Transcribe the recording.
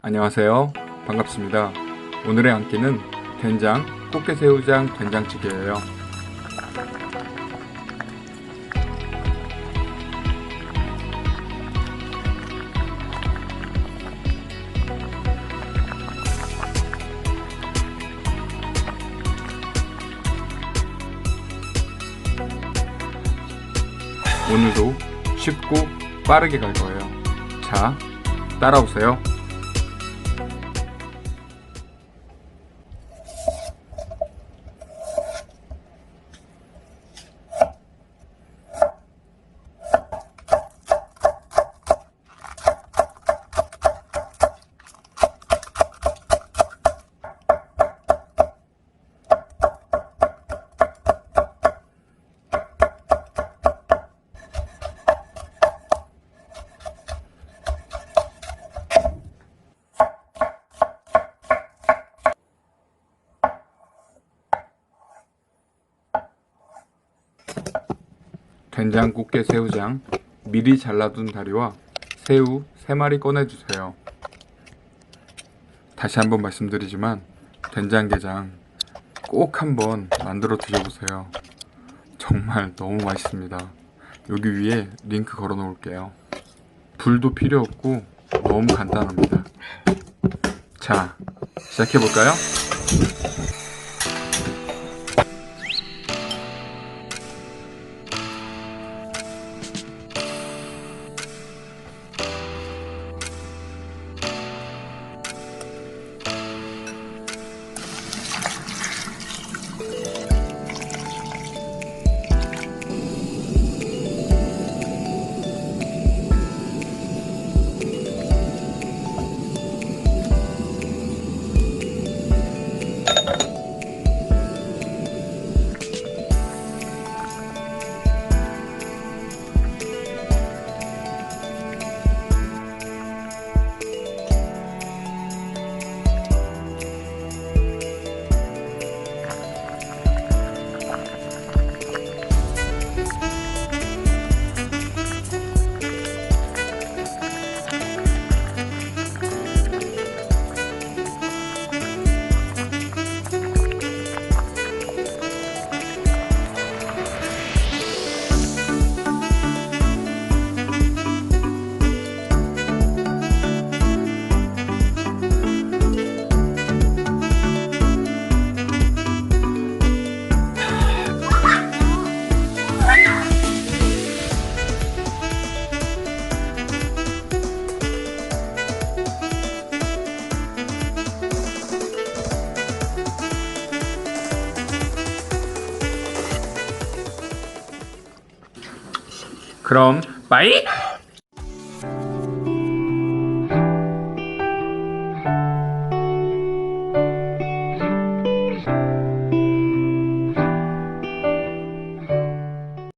안녕하세요. 반갑습니다. 오늘의 한 끼는 된장 꽃게새우장 된장찌개예요. 오늘도 쉽고 빠르게 갈 거예요. 자, 따라오세요. 된장 꽃게 새우장 미리 잘라둔 다리와 새우 3마리 꺼내주세요. 다시 한번 말씀드리지만 된장게장 꼭 한번 만들어 드셔보세요. 정말 너무 맛있습니다. 여기 위에 링크 걸어 놓을게요. 불도 필요 없고 너무 간단합니다. 자, 시작해 볼까요? 그럼 빠이